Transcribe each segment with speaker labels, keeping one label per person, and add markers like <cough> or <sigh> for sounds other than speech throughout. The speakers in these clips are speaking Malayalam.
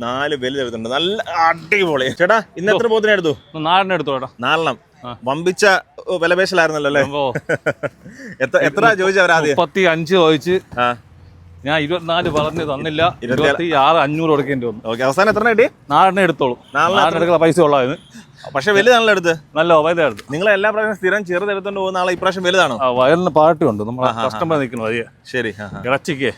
Speaker 1: നാല് വലുത് എടുത്തിട്ടുണ്ട്. നല്ല അടിപൊളി. ചേട്ടാ ഇന്ന് എത്ര പോത്തിനെ എടുത്തു?
Speaker 2: നാലെണ്ണം എടുത്തു
Speaker 1: ചേട്ടാ.
Speaker 2: നാലെണ്ണം.
Speaker 1: വമ്പിച്ച വിലപേശലായിരുന്നല്ലോ അല്ലേ? <laughs>
Speaker 2: എത്ര
Speaker 1: എത്ര എത്ര ചോദിച്ചവരാദ്യം
Speaker 2: മുപ്പത്തി അഞ്ച് ചോദിച്ച്.
Speaker 1: ആ.
Speaker 2: ഞാൻ ഇരുപത്തിനാല് പറഞ്ഞ് തന്നില്ല. ഇരുപത്തി ആറ് അഞ്ഞൂറ് കൊടുക്കേണ്ടി വന്നു.
Speaker 1: ഓക്കെ അവസാനം എത്ര കിട്ടി?
Speaker 2: നാലെണ്ണം എടുത്തോളൂ.
Speaker 1: നാലെണ്ണം
Speaker 2: എടുക്കുന്ന പൈസ ഉള്ളതായിരുന്നു
Speaker 1: പക്ഷെ വലുതാണല്ലോ എടുത്ത്.
Speaker 2: നല്ല വലുതാണ്
Speaker 1: നിങ്ങൾ എല്ലാ പ്രാവശ്യം സ്ഥിരം ചെറുത് എടുത്തോണ്ട് പോകുന്ന ആളെ ഇപ്രാവശ്യം വലുതാണോ?
Speaker 2: ആ വയലിന് പാട്ടുണ്ട് നമ്മളെ കസ്റ്റമർ നിൽക്കുന്നത് വലിയ
Speaker 1: ശരി.
Speaker 2: ഇറച്ചിക്ക്.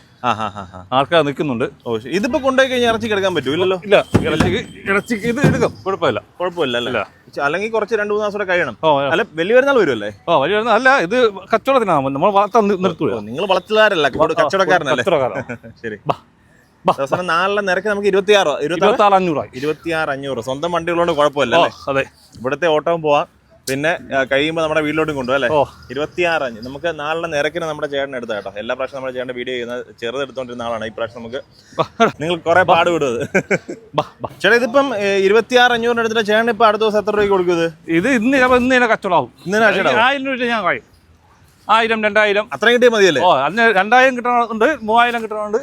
Speaker 2: ആൾക്കാർ നിൽക്കുന്നുണ്ട്.
Speaker 1: ഓ ഇതിപ്പോ കൊണ്ടുപോയി കഴിഞ്ഞാൽ ഇറച്ചി എടുക്കാൻ പറ്റൂല്ലോ
Speaker 2: ഇല്ല ഇറച്ചിക്ക് ഇറച്ചിക്ക് ഇത് എടുക്കും. കുഴപ്പമില്ല.
Speaker 1: കുഴപ്പമില്ല അല്ല? അല്ലെങ്കിൽ കുറച്ച് രണ്ട് മൂന്ന് ദിവസം കഴിയണം.
Speaker 2: ഓ
Speaker 1: അല്ല വലിയ പെരുന്നാൾ വരുമല്ലേ?
Speaker 2: ഓ വലിയ അല്ല ഇത് കച്ചവടത്തിനാണ് നമ്മൾ വളർത്താൻ നിർത്തൂല
Speaker 1: നിങ്ങൾ വളർത്തുകാരല്ല കച്ചവടക്കാരനല്ലേ? <laughs> ശരി. അവസാനം നാലിലെ നിരക്ക് നമുക്ക് ഇരുപത്തിയാറോ? ഇരുപത്തി
Speaker 2: ഇരുപത്തി ആറ് അഞ്ഞൂറ്.
Speaker 1: ഇരുപത്തി ആറ് അഞ്ഞൂറ് സ്വന്തം വണ്ടികളോട് കുഴപ്പമില്ല
Speaker 2: അതെ.
Speaker 1: ഇവിടുത്തെ ഓട്ടവും പോവാം. പിന്നെ കഴിയുമ്പോൾ നമ്മുടെ വീട്ടിലോട്ടും കൊണ്ടുപോകും അല്ലേ?
Speaker 2: ഇരുപത്തി
Speaker 1: ആറ് അഞ്ച് നമുക്ക് നാലിലെ നിരക്കിന് നമ്മുടെ ചേട്ടൻ എടുത്ത കേട്ടോ. എല്ലാ പ്രാവശ്യം നമ്മുടെ ചേട്ടൻ വീഡിയോ ചെയ്യുന്ന ചെറുത് എടുത്തോണ്ടിരുന്ന ആളാണ്. ഈ പ്രാവശ്യം നമുക്ക് നിങ്ങൾ കുറെ പാട് വിടുന്നത്. ചേട്ടാ ഇതിപ്പം ഇരുപത്തി ആറ് അഞ്ഞൂറിന് എടുത്തിട്ട് ചേട്ടൻ ഇപ്പൊ അടുത്ത ദിവസം എത്ര രൂപയ്ക്ക് കൊടുക്കുന്നത്
Speaker 2: ഇത്? ഇന്ന് ഇന്ന് കച്ചവടം കച്ചവടമാവും.
Speaker 1: ഇന്ന്
Speaker 2: ആയിരം രൂപ ഞാൻ കഴിയും ആയിരം രണ്ടായിരം.
Speaker 1: അത്രയും കിട്ടിയ മതിയല്ലേ?
Speaker 2: ഓ അന്ന് രണ്ടായിരം കിട്ടണമുണ്ട് മൂവായിരം
Speaker 1: നമ്മൾ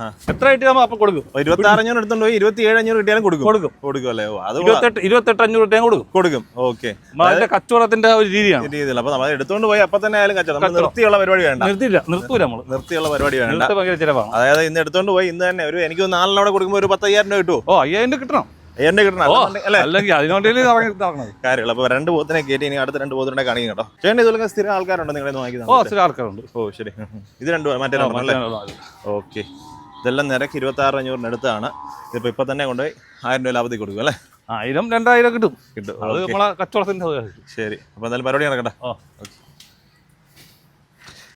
Speaker 1: ഹാ
Speaker 2: എത്ര കിട്ടിയാൽ അപ്പം കൊടുക്കും?
Speaker 1: ഇരുപത്തി ആറ് അഞ്ഞൂറ് എടുത്തോണ്ട് പോയി ഇരുപത്തി ഏഴ് അഞ്ഞൂറ് കിട്ടിയാലും കൊടുക്കും.
Speaker 2: കൊടുക്കും.
Speaker 1: കൊടുക്കും അല്ലേ? അത്.
Speaker 2: ഇരുപത്തെട്ട് ഇരുപത്തെട്ട് അഞ്ഞൂറ് രൂപ കൊടുക്കും.
Speaker 1: കൊടുക്കും. ഓക്കെ.
Speaker 2: അതിന്റെ കച്ചവടത്തിന്റെ ഒരു രീതിയാണ്.
Speaker 1: രീതിയിൽ അപ്പൊ നമ്മൾ എടുത്തോണ്ട് പോയി അപ്പൊ തന്നെ ആയാലും കച്ചവടം. നമ്മൾ നിർത്തിയുള്ള പരിപാടി വേണ്ട.
Speaker 2: നിർത്തില്ല നിർത്തൂല നമ്മൾ
Speaker 1: നിർത്തിയുള്ള പരിപാടി വേണ്ട.
Speaker 2: ഭയങ്കര ചിലവാണ്.
Speaker 1: അതായത് ഇന്ന് എടുത്തോണ്ട് പോയി ഇന്ന് തന്നെ ഒരു എനിക്ക് നാലിനോടെ കൊടുക്കുമ്പോൾ ഒരു പത്തയ്യായിരം രൂപ കിട്ടുമോ
Speaker 2: ഓ അയ്യായിരം രൂപ കിട്ടണം.
Speaker 1: എന്റെ കിട്ടണം. അല്ലേ?
Speaker 2: അല്ലെങ്കിൽ ഇറങ്ങണത്
Speaker 1: കാര്യങ്ങൾ അപ്പൊ രണ്ട് പോത്തിനെ കയറ്റി ഇനി അടുത്ത രണ്ട് പോത്തിനെ കാണിക്കും കേട്ടോ. ചേട്ടൻ ഇതുപോലെ സ്ഥിരം ആൾക്കാരുണ്ടോ? നിങ്ങളെ
Speaker 2: ഓ
Speaker 1: വാങ്ങിക്കുന്നത്
Speaker 2: ചില ആൾക്കാരുണ്ട്.
Speaker 1: ഓ ശരി. ഇത് രണ്ട് മറ്റേ അല്ലേ? ഓക്കെ. ഇതെല്ലാം നിരക്ക് ഇരുപത്തി ആറ് അഞ്ഞൂറിന് അടുത്താണ്. ഇതിപ്പോ ഇപ്പൊ തന്നെ കൊണ്ടുപോയി ആയിരം രൂപ ലാഭത്തിൽ കൊടുക്കും അല്ലേ?
Speaker 2: ആയിരം രണ്ടായിരം കിട്ടും.
Speaker 1: കിട്ടും.
Speaker 2: അത് നമ്മളെ കച്ചവടത്തിന്റെ.
Speaker 1: ശരി. അപ്പൊ എന്തായാലും പരിപാടി നടക്കട്ടെ.
Speaker 2: ഓ.
Speaker 1: ഓക്കെ.